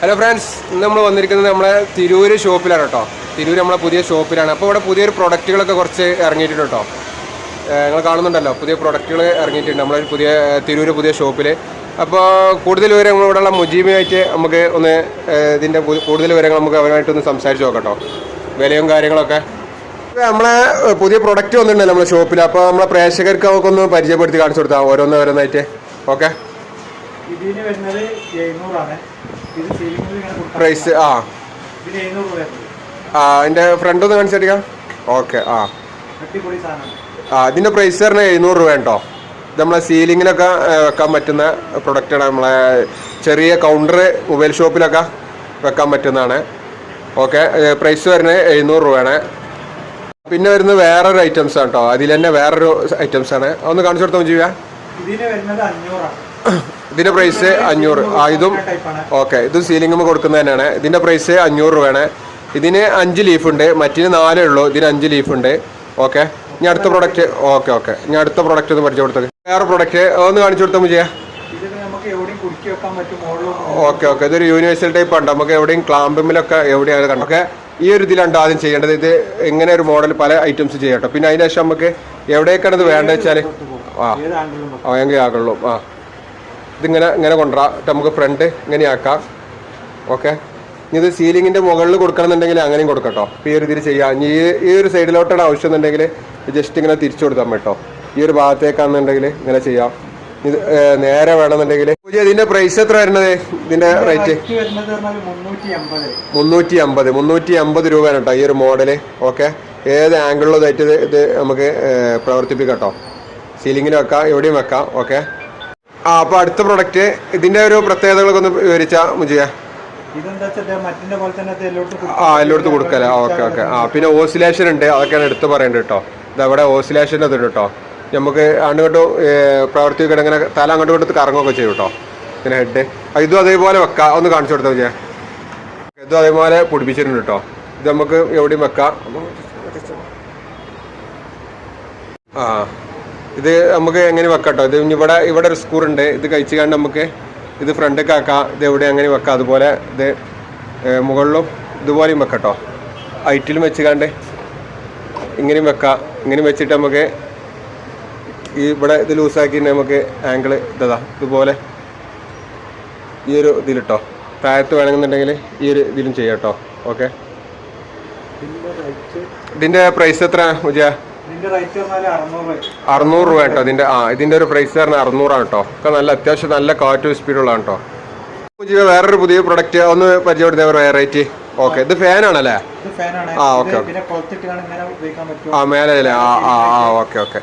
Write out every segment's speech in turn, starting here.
Hello friends ഇന്ന് നമ്മൾ വന്നിരിക്കുന്നത് നമ്മളെ തിരൂര് ഷോപ്പിലാണ് കേട്ടോ. തിരൂര് നമ്മളെ പുതിയ ഷോപ്പിലാണ് അപ്പോൾ ഇവിടെ പുതിയൊരു പ്രൊഡക്റ്റുകളൊക്കെ കുറച്ച് ഇറങ്ങിയിട്ടുണ്ട് കേട്ടോ. നിങ്ങൾ കാണുന്നുണ്ടല്ലോ പുതിയ പ്രൊഡക്റ്റുകൾ ഇറങ്ങിയിട്ടുണ്ട് നമ്മളെ പുതിയ തിരൂര് പുതിയ ഷോപ്പിൽ അപ്പോൾ കൂടുതൽ വിവരങ്ങൾ ഇവിടെയുള്ള മുജീബുമായിട്ട് നമുക്ക് ഒന്ന് ഇതിന്റെ കൂടുതൽ വിവരങ്ങൾ നമുക്ക് അവരുമായിട്ടൊന്ന് സംസാരിച്ച് നോക്കാം വിലയും കാര്യങ്ങളൊക്കെ. നമ്മളെ പുതിയ പ്രൊഡക്റ്റ് വന്നിട്ടുണ്ടല്ലോ നമ്മുടെ ഷോപ്പിൽ അപ്പോൾ നമ്മളെ പ്രേക്ഷകർക്ക് അവർക്കൊന്ന് പരിചയപ്പെടുത്തി കാണിച്ചു കൊടുത്താൽ ഓരോന്ന് ഓരോന്നായിട്ട്. ഓക്കെ? ഇതിന് വരുന്നത് എഴുന്നൂറാണ്. ഇത് സീലിംഗിൽ ഇങ്ങനെ പ്രൈസ് ആ. ഇതിന് എഴുന്നൂറ് രൂപ ആ എന്റെ ഫ്രണ്ട് ഒന്ന് കാണിച്ചടിക്കാം ഓക്കെ ആ. അടിപൊളി ആ ഇതിന്റെ പ്രൈസ് പറഞ്ഞാൽ എഴുന്നൂറ് രൂപ കേട്ടോ. ഇത് നമ്മളെ സീലിങ്ങിലൊക്കെ വെക്കാൻ പറ്റുന്ന പ്രൊഡക്റ്റാണ് നമ്മളെ ചെറിയ കൗണ്ടർ മൊബൈൽ ഷോപ്പിലൊക്കെ വെക്കാൻ പറ്റുന്നതാണ്. ഓക്കെ പ്രൈസ് വരുന്നത് എഴുന്നൂറ് രൂപയാണ്. പിന്നെ വരുന്നത് വേറൊരു ഐറ്റംസ് ആണ് കേട്ടോ. അതിൽ തന്നെ വേറൊരു ഐറ്റംസ് ആണ്. ഒന്ന് കാണിച്ചു കൊടുത്താൽ ചെയ്യാം ഇതിന് വരുന്നത് അഞ്ഞൂറാണ്. ഇതിന്റെ പ്രൈസ് അഞ്ഞൂറ്. ആ ഇതും ഓക്കെ ഇത് സീലിംഗ് കൊടുക്കുന്നത് തന്നെയാണ്. ഇതിന്റെ പ്രൈസ് അഞ്ഞൂറ് രൂപയാണ്. ഇതിന് അഞ്ച് ലീഫ് ഉണ്ട്. മറ്റിന് നാലേ ഉള്ളൂ. ഇതിന് അഞ്ച് ലീഫ് ഉണ്ട്. ഓക്കെ ഞാൻ അടുത്ത പ്രോഡക്റ്റ് ഓക്കെ ഓക്കെ ഞാൻ അടുത്ത പ്രോഡക്റ്റ് ഒന്ന് പഠിച്ചു കൊടുത്തത് വേറെ പ്രൊഡക്റ്റ് ഒന്ന് കാണിച്ചു കൊടുത്താൽ മുജിയ ഓക്കെ ഓക്കെ ഇതൊരു യൂണിവേഴ്സൽ ടൈപ്പ് ഉണ്ട് നമുക്ക് എവിടെയും ക്ലാമ്പിമിലൊക്കെ എവിടെയാണ് കണ്ടോ ഓക്കെ ഈ ഒരു ഇതിലുണ്ട് ആദ്യം ചെയ്യേണ്ടത്. ഇത് എങ്ങനെ ഒരു മോഡൽ പല ഐറ്റംസ് ചെയ്യട്ടോ. പിന്നെ അതിന് ശേഷം നമുക്ക് എവിടേക്കാണ് ഇത് വേണ്ടത് വെച്ചാൽ ആ. ആ എങ്കിൽ ആകുള്ളൂ ആ. ഇതിങ്ങനെ ഇങ്ങനെ കൊണ്ടുവരാം. നമുക്ക് ഫ്രണ്ട് ഇങ്ങനെ ആക്കാം ഓക്കെ ഇനി ഇത് സീലിങ്ങിന്റെ മുകളിൽ കൊടുക്കണമെന്നുണ്ടെങ്കിൽ അങ്ങനെയും കൊടുക്കട്ടോ ഇപ്പോൾ ഈ ഒരു ഇതിൽ ചെയ്യാം. ഇനി ഈ ഈ ഒരു സൈഡിലോട്ടാണ് ആവശ്യം എന്നുണ്ടെങ്കിൽ ജസ്റ്റ് ഇങ്ങനെ തിരിച്ചു കൊടുത്താൽ മതി കേട്ടോ. ഈ ഒരു ഭാഗത്തേക്കാണെന്നുണ്ടെങ്കിൽ ഇങ്ങനെ ചെയ്യാം. ഇത് നേരെ വേണമെന്നുണ്ടെങ്കിൽ പൂജ ഇതിന്റെ പ്രൈസ് എത്ര വരുന്നത്? ഇതിന്റെ റേറ്റ് മുന്നൂറ്റി അമ്പത് മുന്നൂറ്റി അമ്പത് രൂപയാണ് കേട്ടോ ഈ ഒരു മോഡൽ ഓക്കെ ഏത് ആംഗിളിലോ തെറ്റ് ഇത് നമുക്ക് പ്രവർത്തിപ്പിക്കട്ടോ പ്രവർത്തിപ്പിക്കാം കേട്ടോ. സീലിങ്ങിൽ വെക്കാം എവിടെയും വെക്കാം ഓക്കെ ആ അപ്പോൾ അടുത്ത പ്രൊഡക്റ്റ് ഇതിന്റെ ഒരു പ്രത്യേകതകളൊക്കെ ഒന്ന് വിവരിച്ചാൽ മുജിയ ആ എല്ലായിടത്തും കൊടുക്കല്ലേ ഓക്കെ ഓക്കെ ആ പിന്നെ ഓസിലേഷൻ ഉണ്ട് അതൊക്കെയാണ് എടുത്ത് പറയേണ്ടത് കേട്ടോ ഇതവിടെ ഓസിലേഷൻ അത് കേട്ടോ നമുക്ക് അങ്ങോട്ട് പ്രവർത്തിക്കണം ഇങ്ങനെ തല അങ്ങോട്ട് ഇങ്ങോട്ട് കറങ്ങുകയൊക്കെ ചെയ്യും കേട്ടോ ഇങ്ങനെ ഹെഡ് ഇതും അതേപോലെ വെക്കാം. ഒന്ന് കാണിച്ചു കൊടുത്താൽ വിജയ ഇതും അതേപോലെ പിടിപ്പിച്ചിട്ടുണ്ട് കേട്ടോ ഇത് നമുക്ക് എവിടെയും വെക്കാം. ആ. ഇത് നമുക്ക് എങ്ങനെ വെക്കാട്ടോ? കേട്ടോ ഇത് ഇവിടെ ഇവിടെ ഒരു സ്കൂർ ഉണ്ട്. ഇത് കഴിച്ച് കണ്ട് നമുക്ക് ഇത് ഫ്രണ്ടൊക്കെ ആക്കാം. ഇത് എവിടെ അങ്ങനെ വെക്കാം? അതുപോലെ ഇത് മുകളിലും ഇതുപോലെയും വെക്കട്ടോ. ഐറ്റിലും വെച്ച് കണ്ട് ഇങ്ങനെയും വെക്കാം. ഇങ്ങനെയും വെച്ചിട്ട് നമുക്ക് ഈ ഇവിടെ ഇത് ലൂസാക്കി നമുക്ക് ആംഗിൾ ഇതാ ഇതുപോലെ ഈ ഒരു ഇതിലിട്ടോ. താഴത്ത് വേണമെന്നുണ്ടെങ്കിൽ ഈ ഒരു ഇതിലും ചെയ്യാം കേട്ടോ ഓക്കെ ഇതിന്റെ പ്രൈസ് എത്ര പറഞ്ഞാൽ അറുന്നൂറ് രൂപ കേട്ടോ. ഇതിന്റെ ആ ഇതിന്റെ ഒരു പ്രൈസ് പറഞ്ഞാൽ അറുന്നൂറാണ് കേട്ടോ. ഒക്കെ നല്ല അത്യാവശ്യം നല്ല കാറ്റും സ്പീഡുള്ളതാണ് കേട്ടോ. വേറൊരു പുതിയ പ്രൊഡക്റ്റ് ഒന്ന് പരിചയപ്പെടുത്തിയ വെറൈറ്റി ഓക്കെ ഇത് ഫാനാണല്ലേ ഇത് ഫാനാണ് ആ, ഓക്കേ, ആ മേലെ അല്ലേ? ആ ആ ഓക്കെ ഓക്കെ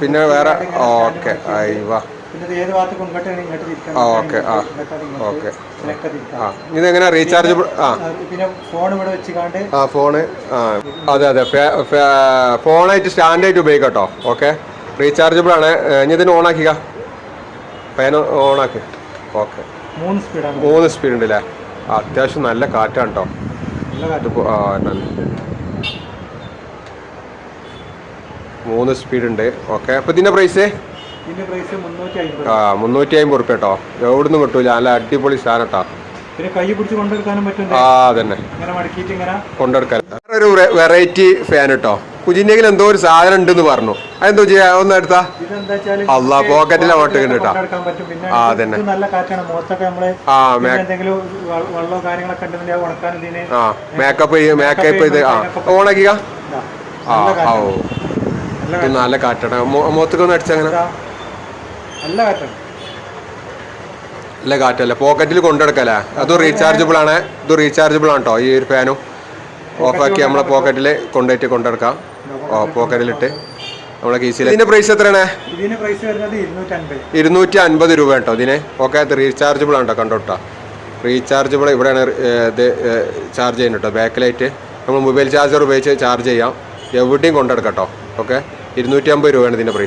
പിന്നെ വേറെ ഓക്കെ അയ്യവാ ആ. ഓക്കേ, ആ. ഇതെങ്ങനെ റീചാർജബിൾ ആ പിന്നെ ഫോൺ ഇവിടെ വെച്ചുകാണ്ട് ആ ഫോണ് ആ അതെ അതെ ഫോണായിട്ട് സ്റ്റാൻഡായിട്ട് ഉപയോഗിക്കാം കേട്ടോ ഓക്കെ. റീചാർജബിൾ ആണ് ഇനി ഇതിന് ഓൺ ആക്കിക്ക ഫാൻ ഓൺ ആക്കി ഓക്കെ. മൂന്ന് സ്പീഡാണ് മൂന്ന് സ്പീഡ് ഉണ്ട് അല്ലേ അത്യാവശ്യം നല്ല കാറ്റാണ് കേട്ടോ ആ മൂന്ന് സ്പീഡ് ഉണ്ട്. ഓക്കെ. അപ്പൊ ഇതിന്റെ പ്രൈസ് ആ മുന്നൂറ്റി അമ്പത് റുപ്യ കേട്ടോ എവിടുന്ന് കിട്ടൂല. നല്ല അടിപൊളി സാധനം കേട്ടോ ആ അതന്നെ. കൊണ്ടെടുക്കാൻ വേറൊരു വെറൈറ്റി ഫാൻ കേട്ടോ കുഞ്ഞിനെങ്കിലും എന്തോ ഒരു സാധനം ഉണ്ടെന്ന് പറഞ്ഞു. അതെന്തോ ചെയ്യാ? ഒന്ന് എടുത്താ? പോക്കറ്റിലെ അല്ലാ. കൊണ്ടെടുക്കാൻ പറ്റും. പിന്നെ ആ, അതന്നെ. നമ്മൾ ആ ആ മേക്കപ്പ് ചെയ്ത് മേക്കപ്പ് ചെയ്ത് ആ. ഓണാക്കിക്ക. ആ ഓ. നല്ല കാറ്റാണ്. മുഖത്തൊക്കെ ഒന്ന് അടിച്ചങ്ങനെ. നല്ല കാറ്റാണ്. നല്ല കാറ്റല്ല? പോക്കറ്റിൽ കൊണ്ടെടുക്കല്ലേ അത് റീചാർജബിൾ ആണ്. ഇത് റീചാർജബിൾ ആണ്? കേട്ടോ ഈ ഒരു ഫാനും ആക്കി നമ്മളെ പോക്കറ്റിൽ കൊണ്ടുപോയിട്ട് കൊണ്ടെടുക്കാം ഓ പോക്കറ്റിലിട്ട് നമ്മളെ കീസിൽ ഇതിന്റെ പ്രൈസ് എത്രയാണ്? ഇരുന്നൂറ്റി അൻപത് രൂപ കേട്ടോ ഇതിന്? ഓക്കെ റീചാർജബിൾ ആണ് കേട്ടോ കണ്ടോട്ടോ റീചാർജബിൾ ഇവിടെയാണ് ആണ് ഇത് ചാർജ് ചെയ്യുന്നത് കേട്ടോ ലൈറ്റ് നമ്മൾ മൊബൈൽ ചാർജർ ഉപയോഗിച്ച് ചാർജ് ചെയ്യാം. എവിടെയും കൊണ്ടെടുക്കാം കേട്ടോ ഓക്കെ ഇരുന്നൂറ്റി അമ്പത് രൂപയാണ് ഇതിന്റെ പ്രൈസ്